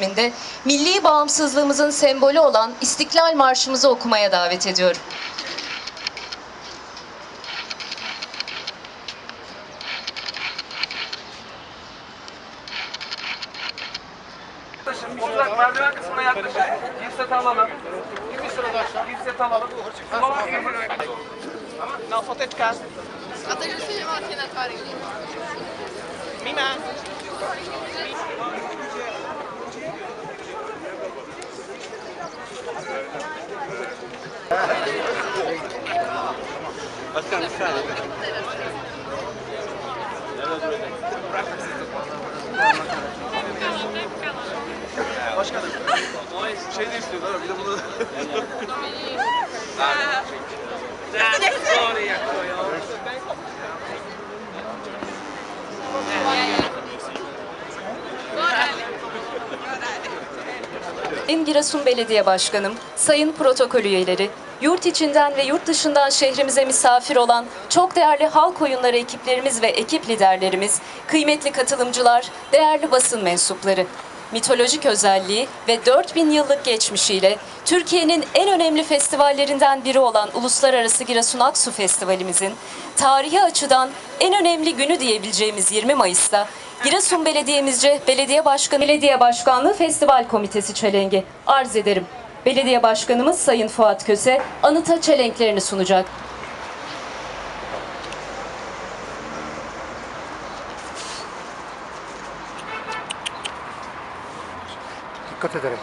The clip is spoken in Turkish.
de milli bağımsızlığımızın sembolü olan İstiklal Marşımızı okumaya davet ediyorum. Oturak merdiven kısmına yaklaşın. Bir set alalım. Bir sırada aşağı. Bir set alalım. Tamam. Na foteczka. A takže si nemal tvári. Mima. Şey de istiyorlar bir de bunu. Giresun Belediye Başkanım, sayın protokol üyeleri, yurt içinden ve yurt dışından şehrimize misafir olan çok değerli halk oyunları ekiplerimiz ve ekip liderlerimiz, kıymetli katılımcılar, değerli basın mensupları. Mitolojik özelliği ve 4000 yıllık geçmişiyle Türkiye'nin en önemli festivallerinden biri olan Uluslararası Giresun Aksu Festivalimizin tarihi açıdan en önemli günü diyebileceğimiz 20 Mayıs'ta Giresun Belediye'mizce Belediye Başkanı Belediye Başkanlığı Festival Komitesi çelengi arz ederim. Belediye Başkanımız Sayın Fuat Köse anıta çelenklerini sunacak. Dikkat ederek.